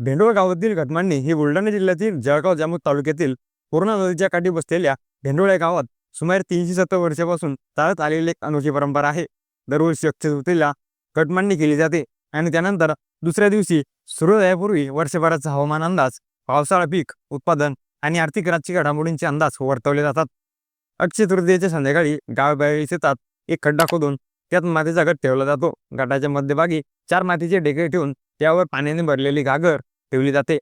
भेंडोळ गावातील घटनांनी ही बुलढाणा जिल्ह्यातील जळगाव जामोद तालुक्यातील पूर्णा नदीच्या काठी बसलेल्या भेंडोळ या गावात सुमारे तीनशे सत्तर वर्षापासून चालत आलेली एक अनोखी परंपरा आहे. दरवर्षी अक्षय घटमांडणी केली जाते आणि त्यानंतर दुसऱ्या दिवशी सूर्योदयापूर्वी वर्षभराचा हवामान अंदाज पावसाळा पीक उत्पादन आणि आर्थिक राजकीय घडामोडींचे अंदाज वर्तवले जातात. अक्षय तृतीयेच्या संध्याकाळी गावबाहेर शेतात एक खड्डा खोदून त्यात मातीचा गट ठेवला जातो. गटाच्या मध्यभागी चार मातीचे डेके ठेवून त्यावर पाण्याने भरलेली घागर ठेवली जाते.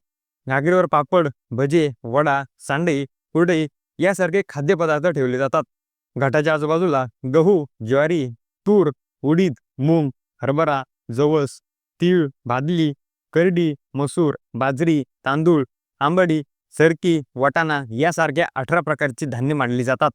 घागरीवर पापड भजे वडा सांडई कुरडई यासारखे खाद्यपदार्थ ठेवले जातात. घाटाच्या आजूबाजूला गहू ज्वारी तूर उडीद मूग हरभरा जवस तीळ भादली करडी मसूर बाजरी तांदूळ आंबडी सरकी वाटाणा यासारख्या अठरा प्रकारची धान्य मांडली जातात.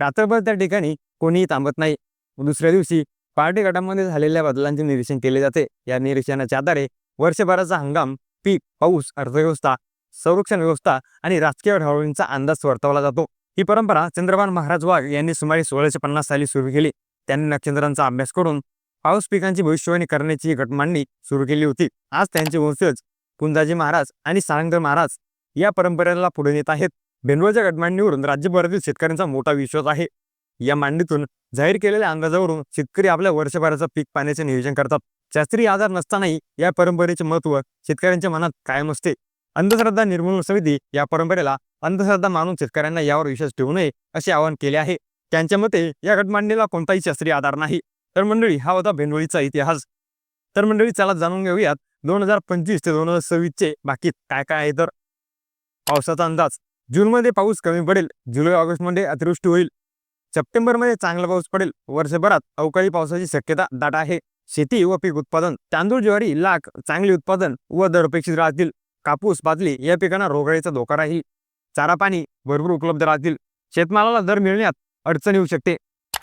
रात्रभर त्या ठिकाणी कोणीही थांबत नाही. दुसऱ्या दिवशी पहाटे गटामध्ये झालेल्या बदलांचे निरीक्षण केले जाते. या निरीक्षणाच्या आधारे वर्षभराचा हंगाम पीक पाऊस अर्थव्यवस्था संरक्षण व्यवस्था आणि राजकीय घडामोडींचा अंदाज वर्तवला जातो. ही परंपरा चंद्रभान महाराज वाघ यांनी सुमारे सोळाशे पन्नास साली सुरू केली. त्यांनी नक्षत्रांचा अभ्यास करून पाऊस पिकांची भविष्यवाणी करण्याची ही घटमांडणी सुरू केली होती. आज त्यांचे वंशज कुंजाजी महाराज आणि सारंगधर महाराज या परंपरेला पुढे नेत आहेत. भेंडवळच्या घटमांडणीवरून राज्यभरातील शेतकऱ्यांचा मोठा विश्वास आहे. या मांडणीतून जाहीर केलेल्या अंदाजावरून शेतकरी आपल्या वर्षभराचं पीक पाण्याचे नियोजन करतात. शास्त्रीय आधार नसतानाही या परंपरेचे महत्त्व शेतकऱ्यांच्या मनात कायम असते. अंधश्रद्धा निर्मूलन समिती या परंपरेला अंधश्रद्धा मानून शेतकऱ्यांना यावर विश्वास ठेवू नये असे आवाहन केले आहे. त्यांच्या मते या घटमांडणीला कोणताही शास्त्रीय आधार नाही. तर मंडळी हा होता भेंडोळीचा इतिहास. तर मंडळी चला जाणून घेऊयात दोन हजार पंचवीस ते दोन हजार सव्वीसचे बाकी काय काय आहे तर. पावसाचा अंदाज. जूनमध्ये पाऊस कमी पडेल. जुलै ऑगस्टमध्ये अतिवृष्टी होईल. सप्टेंबरमध्ये चांगला पाऊस पडेल. वर्षभरात अवकाळी पावसाची शक्यता दाट आहे. शेती व पीक उत्पादन तांदूळ ज्वारी लाख चांगले उत्पादन व दर अपेक्षित राहतील. कापूस बाजरी या पिकांना रोगाईचा धोका राहील. चारा पाणी भरपूर उपलब्ध राहतील. शेतमालाला दर मिळण्यात अडचण येऊ शकते.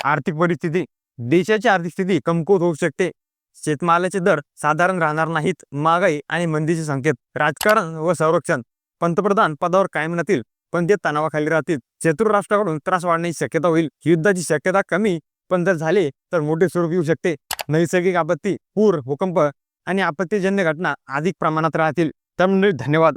आर्थिक परिस्थिती देशाची आर्थिक स्थिती कमकुवत होऊ शकते. शेतमालाचे दर साधारण राहणार नाहीत महागाई आणि मंदीचे संकेत. राजकारण व संरक्षण पंतप्रधान पदावर कायम राहतील पण ते तणावाखाली राहतील. शत्रू राष्ट्राकडून त्रास वाढण्याची शक्यता होईल. युद्धाची शक्यता कमी पण जर झाले तर मोठे स्वरूप येऊ शकते. नैसर्गिक आपत्ती पूर भूकंप आणि आपत्तीजन्य घटना अधिक प्रमाणात राहतील. तर धन्यवाद.